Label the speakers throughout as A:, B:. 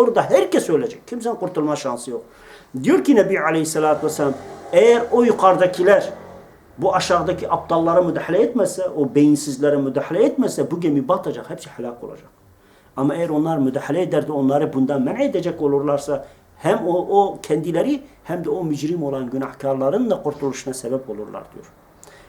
A: orada herkes ölecek. Kimsenin kurtulma şansı yok. Diyor ki Nebi Aleyhisselatü Vesselam eğer o yukarıdakiler bu aşağıdaki aptallara müdahale etmezse, o beyinsizlere müdahale etmezse bu gemi batacak. Hepsi helak olacak. Ama eğer onlar müdahale eder de onları bundan men edecek olurlarsa hem o, o kendileri hem de o mücrim olan günahkarların da kurtuluşuna sebep olurlar diyor.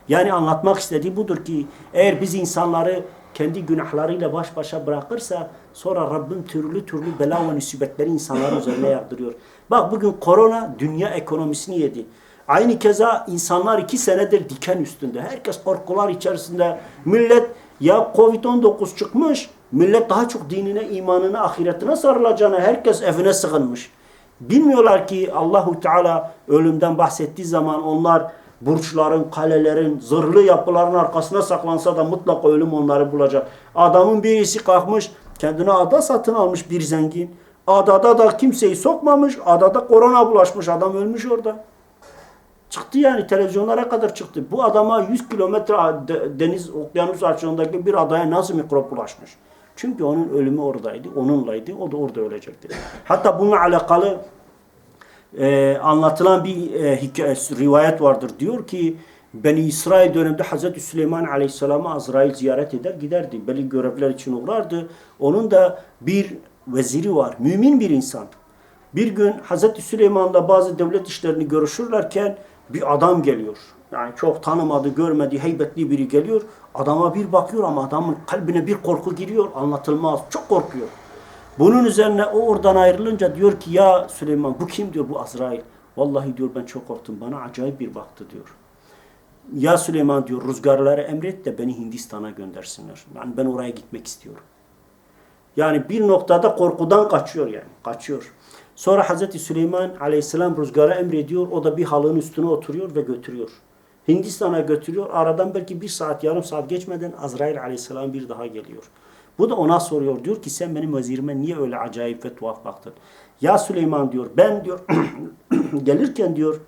A: Yani anlatmak istediği budur ki eğer biz insanları kendi günahlarıyla baş başa bırakırsa sonra Rabbim türlü türlü bela ve musibetleri insanların üzerine yağdırıyor. Bak bugün korona dünya ekonomisini yedi. Aynı keza insanlar iki senedir diken üstünde. Herkes korkular içerisinde. Millet ya Covid-19 çıkmış. Millet daha çok dinine, imanına, ahiretine sarılacağına herkes evine sığınmış. Bilmiyorlar ki Allahu Teala ölümden bahsettiği zaman onlar burçların, kalelerin, zırhlı yapıların arkasına saklansa da mutlaka ölüm onları bulacak. Adamın birisi kalkmış, kendine ada satın almış bir zengin. Adada da kimseyi sokmamış, adada korona bulaşmış, adam ölmüş orada. Çıktı yani televizyonlara kadar çıktı. Bu adama 100 kilometre de- deniz, okyanus açığındaki bir adaya nasıl mikrop bulaşmış? Çünkü onun ölümü oradaydı, onunlaydı, o da orada ölecekti. Hatta bununla alakalı e, anlatılan bir e, hikaye, rivayet vardır. Diyor ki Beni İsrail döneminde Hazreti Süleyman Aleyhisselam'a Azrail ziyaret eder giderdi. Belli görevler için uğrardı. Onun da bir veziri var. Mümin bir insan. Bir gün Hazreti Süleyman'la bazı devlet işlerini görüşürlerken bir adam geliyor. Yani çok tanımadı, görmedi, heybetli biri geliyor. Adama bir bakıyor ama adamın kalbine bir korku giriyor. Anlatılmaz. Çok korkuyor. Bunun üzerine o oradan ayrılınca diyor ki ya Süleyman bu kim diyor bu Azrail. Vallahi diyor ben çok korktum bana acayip bir baktı diyor. Ya Süleyman diyor rüzgarları emret de beni Hindistan'a göndersinler. Yani ben oraya gitmek istiyorum. Yani bir noktada korkudan kaçıyor yani. Kaçıyor. Sonra Hazreti Süleyman aleyhisselam rüzgara emrediyor. O da bir halının üstüne oturuyor ve götürüyor. Hindistan'a götürüyor. Aradan belki bir saat yarım saat geçmeden Azrail aleyhisselam bir daha geliyor. Bu da ona soruyor. Diyor ki sen benim vezirime niye öyle acayip ve tuhaf baktın? Ya Süleyman diyor ben diyor gelirken diyor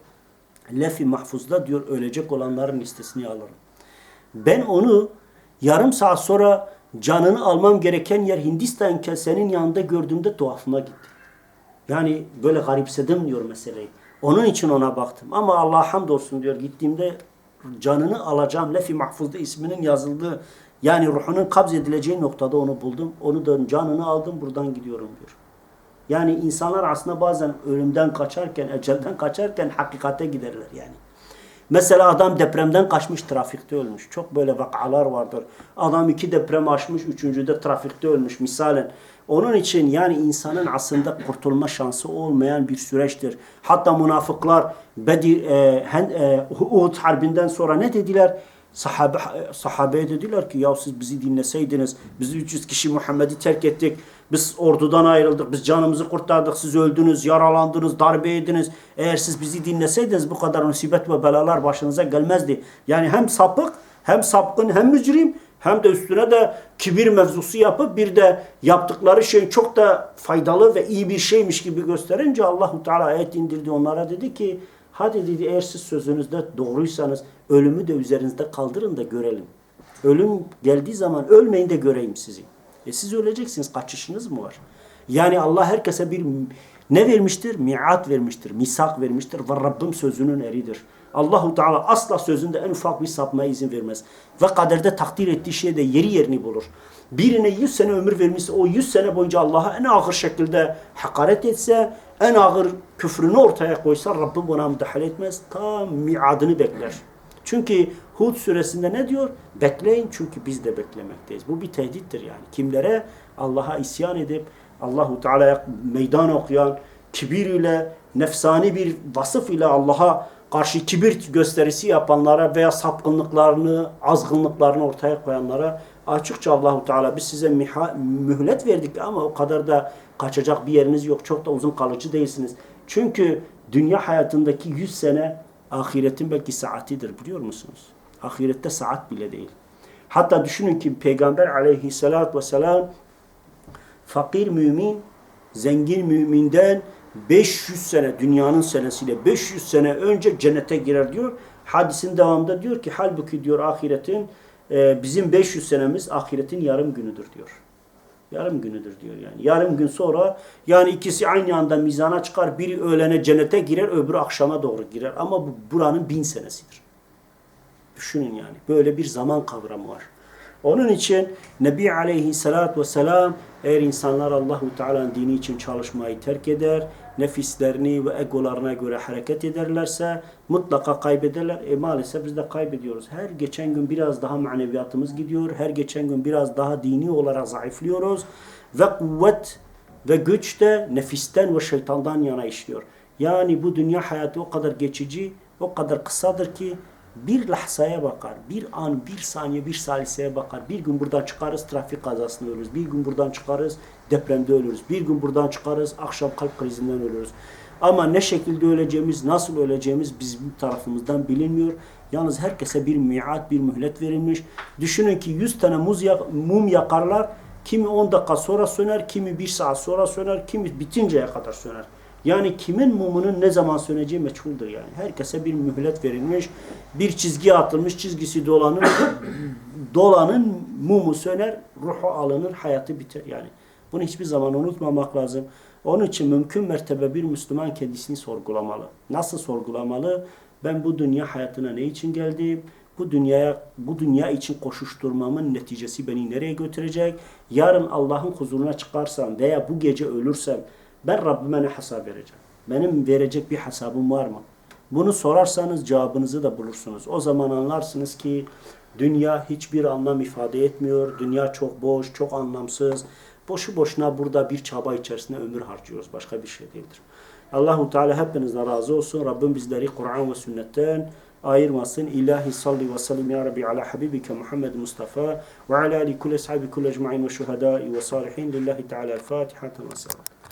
A: Lefi mahfuzda diyor ölecek olanların listesini alırım. Ben onu yarım saat sonra canını almam gereken yer Hindistan senin yanında gördüğümde tuhafıma gitti. Yani böyle garipsedim diyor meseleyi. Onun için ona baktım. Ama Allah'a hamdolsun diyor gittiğimde canını alacağım. Lefi mahfuzda isminin yazıldığı yani ruhunun kabz edileceği noktada onu buldum. Onu da canını aldım buradan gidiyorum diyor. Yani insanlar aslında bazen ölümden kaçarken, ecelden kaçarken hakikate giderler yani. Mesela adam depremden kaçmış, trafikte ölmüş. Çok böyle vakalar vardır. Adam iki deprem aşmış, üçüncüde trafikte ölmüş misalen. Onun için yani insanın aslında kurtulma şansı olmayan bir süreçtir. Hatta münafıklar Bedir, e, e, Uhud harbinden sonra ne dediler? Sahabe, sahabeye dediler ki ya siz bizi dinleseydiniz, biz 300 kişi Muhammed'i terk ettik, biz ordudan ayrıldık, biz canımızı kurtardık, siz öldünüz, yaralandınız, darbe yediniz. Eğer siz bizi dinleseydiniz bu kadar musibet ve belalar başınıza gelmezdi. Yani hem sapık, hem sapkın, hem mücrim, hem de üstüne de kibir mevzusu yapıp bir de yaptıkları şey çok da faydalı ve iyi bir şeymiş gibi gösterince Allahu Teala ayet indirdi onlara dedi ki hadi dedi eğer siz sözünüzde doğruysanız ölümü de üzerinizde kaldırın da görelim. Ölüm geldiği zaman ölmeyin de göreyim sizi. E siz öleceksiniz. Kaçışınız mı var? Yani Allah herkese bir ne vermiştir? Miat vermiştir. Misak vermiştir. Ve Rabbim sözünün eridir. Allahu Teala asla sözünde en ufak bir sapmaya izin vermez. Ve kaderde takdir ettiği şeyde yeri yerini bulur. Birine 100 sene ömür vermişse o 100 sene boyunca Allah'a en ağır şekilde hakaret etse, en ağır küfrünü ortaya koysa Rabbim buna müdahale etmez. Ta miadını bekler. Çünkü Hud suresinde ne diyor? Bekleyin çünkü biz de beklemekteyiz. Bu bir tehdittir yani. Kimlere? Allah'a isyan edip Allahu Teala'ya meydan okuyan, kibir ile, nefsani bir vasıf ile Allah'a karşı kibir gösterisi yapanlara veya sapkınlıklarını, azgınlıklarını ortaya koyanlara açıkça Allahu Teala biz size miha, mühlet verdik ama o kadar da kaçacak bir yeriniz yok. Çok da uzun kalıcı değilsiniz. Çünkü dünya hayatındaki 100 sene ahiretin belki saatidir biliyor musunuz? Ahirette saat bile değil. Hatta düşünün ki Peygamber aleyhissalatü vesselam fakir mümin, zengin müminden 500 sene, dünyanın senesiyle 500 sene önce cennete girer diyor. Hadisin devamında diyor ki halbuki diyor ahiretin e, bizim 500 senemiz ahiretin yarım günüdür diyor. Yarım günüdür diyor yani. Yarım gün sonra yani ikisi aynı anda mizana çıkar. Biri öğlene cennete girer, öbürü akşama doğru girer. Ama bu buranın bin senesidir. Düşünün yani. Böyle bir zaman kavramı var. Onun için Nebi Aleyhisselatü Vesselam eğer insanlar Allahu Teala'nın dini için çalışmayı terk eder, nefislerini ve egolarına göre hareket ederlerse mutlaka kaybederler. E maalesef biz de kaybediyoruz. Her geçen gün biraz daha maneviyatımız gidiyor. Her geçen gün biraz daha dini olarak zayıflıyoruz. Ve kuvvet ve güç de nefisten ve şeytandan yana işliyor. Yani bu dünya hayatı o kadar geçici, o kadar kısadır ki bir lahzaya bakar, bir an, bir saniye, bir saliseye bakar. Bir gün buradan çıkarız, trafik kazasında ölürüz. Bir gün buradan çıkarız, depremde ölürüz. Bir gün buradan çıkarız, akşam kalp krizinden ölürüz. Ama ne şekilde öleceğimiz, nasıl öleceğimiz bizim tarafımızdan bilinmiyor. Yalnız herkese bir miat, bir mühlet verilmiş. Düşünün ki 100 tane muz yak- mum yakarlar. Kimi 10 dakika sonra söner, kimi 1 saat sonra söner, kimi bitinceye kadar söner. Yani kimin mumunun ne zaman söneceği meçhuldür yani. Herkese bir mühlet verilmiş, bir çizgi atılmış, çizgisi dolanır, dolanın mumu söner, ruhu alınır, hayatı biter yani. Bunu hiçbir zaman unutmamak lazım. Onun için mümkün mertebe bir Müslüman kendisini sorgulamalı. Nasıl sorgulamalı? Ben bu dünya hayatına ne için geldim? Bu dünyaya bu dünya için koşuşturmamın neticesi beni nereye götürecek? Yarın Allah'ın huzuruna çıkarsam veya bu gece ölürsem ben Rabbime ne hesap vereceğim? Benim verecek bir hesabım var mı? Bunu sorarsanız cevabınızı da bulursunuz. O zaman anlarsınız ki dünya hiçbir anlam ifade etmiyor. Dünya çok boş, çok anlamsız. Boşu boşuna burada bir çaba içerisinde ömür harcıyoruz. Başka bir şey değildir. Allahu Teala hepinizden razı olsun. Rabbim bizleri Kur'an ve sünnetten ayırmasın. İlahi salli ve sellim ya Rabbi ala habibike Muhammed Mustafa ve ala ali kulli ashabi kulli ecma'in ve şuhadai ve salihin. Lillahi Teala el-Fatiha. Selam.